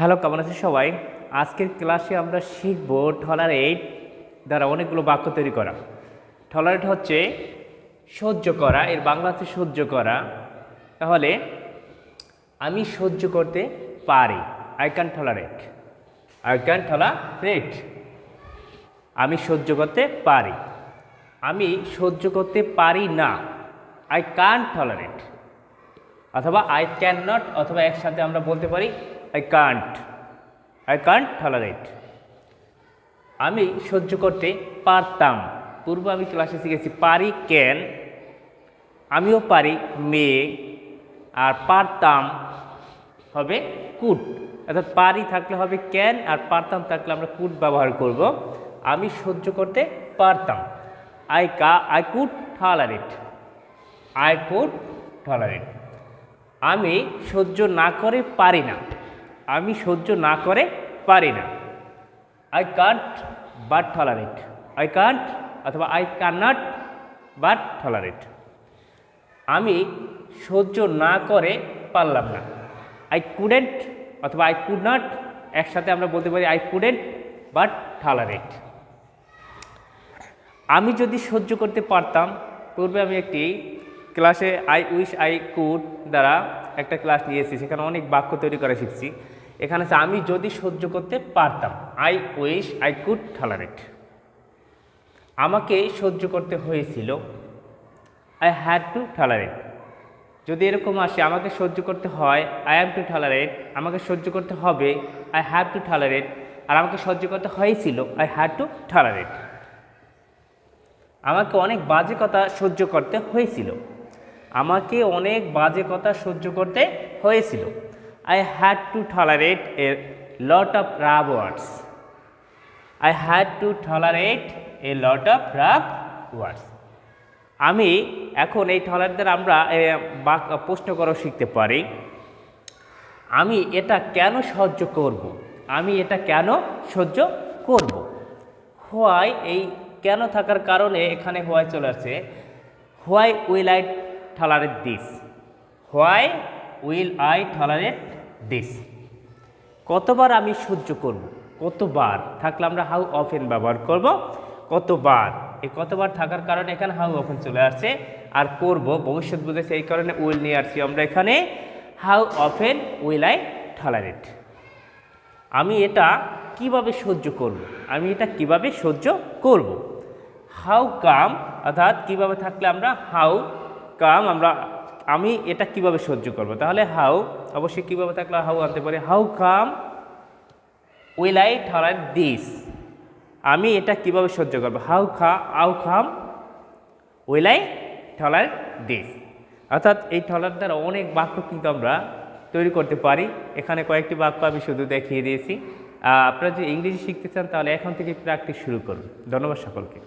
Hello, কেমন আছে সবাই? আজকের ক্লাসে আমরা শিখব ঠলার এইট দ্বারা অনেকগুলো বাক্য তৈরি করা। টলারেট হচ্ছে সহ্য করা, এর বাংলাতে সহ্য করা। তাহলে আমি সহ্য করতে পারি। I can tolerate I can tolerate আমি সহ্য করতে পারি। আমি সহ্য করতে পারি না। আই কান টলারেট অথবা আই ক্যান নট অথবা একসাথে আমরা বলতে পারি I can't I can't tolerate আমি সহ্য করতে পারতাম। পূর্বে আমি ক্লাসে শিখেছি, পারি ক্যান আমিও পারি মেয়ে। আর পারতাম হবে কুট অর্থাৎ পারি থাকলে হবে ক্যান আর পারতাম থাকলে আমরা কুট ব্যবহার করব। আমি সহ্য করতে পারতাম। I can I could tolerate I could tolerate আমি সহ্য না করে পারি না। আমি সহ্য না করে পারি না। I can't but tolerate I can't অথবা আই ক্যান বাট টলারেট আমি সহ্য না করে পারলাম না। আই কুডেন্ট অথবা আই কুড নট একসাথে আমরা বলতে পারি আই কুডেন্ট বাট টলারেট আমি যদি সহ্য করতে পারতাম, পূর্বে আমি একটি ক্লাসে আই উইশ আই কুড দ্বারা একটা ক্লাস নিয়েছি সেখানে অনেক বাক্য তৈরি করা শিখছি। এখানে আছে, আমি যদি সহ্য করতে পারতাম I wish I could tolerate আমাকে সহ্য করতে হয়েছিল আই হ্যাড টু টলারেট যদি এরকম আসে, আমাকে সহ্য করতে হয় আই হ্যাভ টু টলারেট আমাকে সহ্য করতে হবে আই হ্যাভ টু টলারেট আর আমাকে সহ্য করতে হয়েছিল আই হ্যাড টু টলারেট আমাকে অনেক বাজে কথা সহ্য করতে হয়েছিল। আমাকে অনেক বাজে কথা সহ্য করতে হয়েছিল। I had to tolerate a lot of rough words I had to tolerate a lot of rough words আমি এখন এই টলারেট দ্বারা আমরা প্রশ্ন করা শিখতে পারি। আমি এটা কেন সহ্য করব? আমি এটা কেন সহ্য করব? হোয়াই এই কেন থাকার কারণে এখানে হোয়াই চলে আসছে? Why will I tolerate this why will I tolerate this. কতবার আমি সহ্য করব? কতবার? থাকলে আমরা হাউ অফেন ব্যবহার করব? কতবার? এই কতবার থাকার কারণে এখানে হাউ অফেন চলে আসছে। আর করব, ভবিষ্যৎ বুঝেছে এই কারণে উইল নিয়ে আসছি আমরা এখানে। How often will I tolerate আমি এটা কীভাবে সহ্য করব? আমি এটা কীভাবে সহ্য করব? হাউ কাম অর্থাৎ কীভাবে থাকলে আমরা হাউ কাম আমরা আমি এটা কীভাবে সহ্য করব? তাহলে হাউ অবশ্যই কীভাবে থাকলে হাউ আনতে পারি? How come will I tolerate this আমি এটা কীভাবে সহ্য করব? হাউ খা আউ খাম উইল আই টলার দিস অর্থাৎ এই টলার দ্বারা অনেক বাক্য কিন্তু আমরা তৈরি করতে পারি। এখানে কয়েকটি বাক্য আমি শুধু দেখিয়ে দিয়েছি। আপনারা যদি ইংরেজি শিখতে চান, তাহলে এখন থেকে প্র্যাকটিস শুরু করুন। ধন্যবাদ সকলকে।